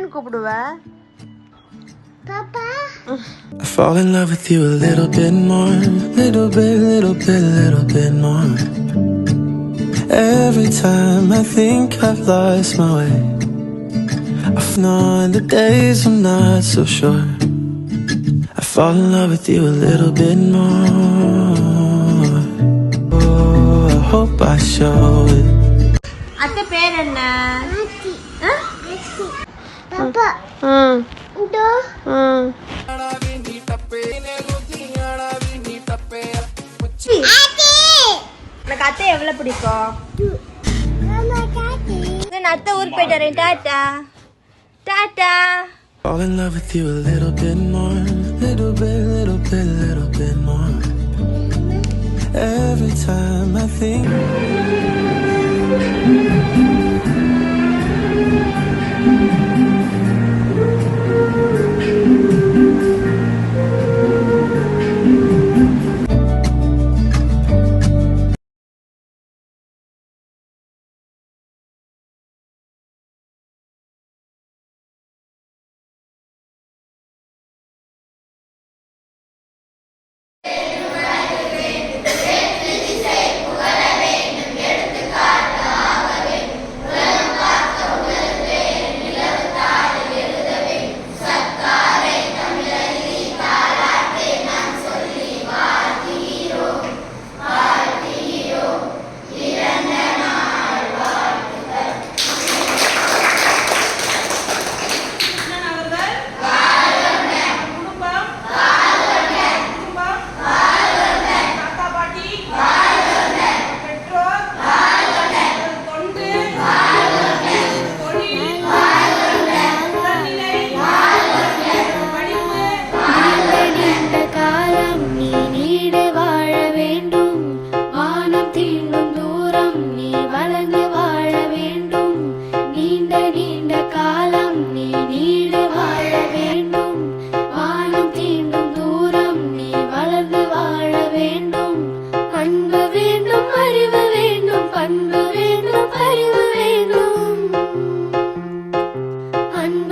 கூப்பிடுவ I fall in love with you a little bit more, little bit, little bit, little bit more. Every time I think I've lost my way, I know in the days I'm not so sure. I fall in love with you a little bit more. Oh, I hope I show it. அத்தை பேர் என்ன ஆ? பாப்பா ம் இதோ ம் எனக்கு அத்தை எவ்வளவு பிடிக்கும் மாமா காட்டி நான் அத்தை ஊருக்கு போயிட்டு வரேன் tata tata Fall in love with you a little bit more, little bit, little bit, little bit more. Every time I think.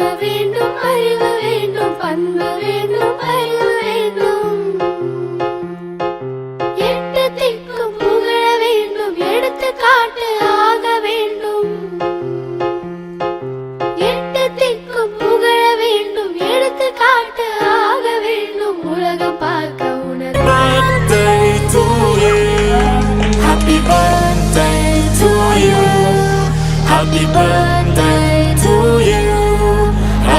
அன்பு வேண்டும் அறிவு வேண்டும் பண்பு வேண்டும் அறிவு வேண்டும் எட்டு திக்கும் புகழ வேண்டும் எடுத்து காட்டு ஆக வேண்டும் எட்டு திக்கும் புகழ வேண்டும் எடுத்து காட்டு ஆக வேண்டும் உலகம் பார்க்க உணர. Happy birthday to you. Happy birthday.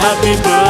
happy birthday,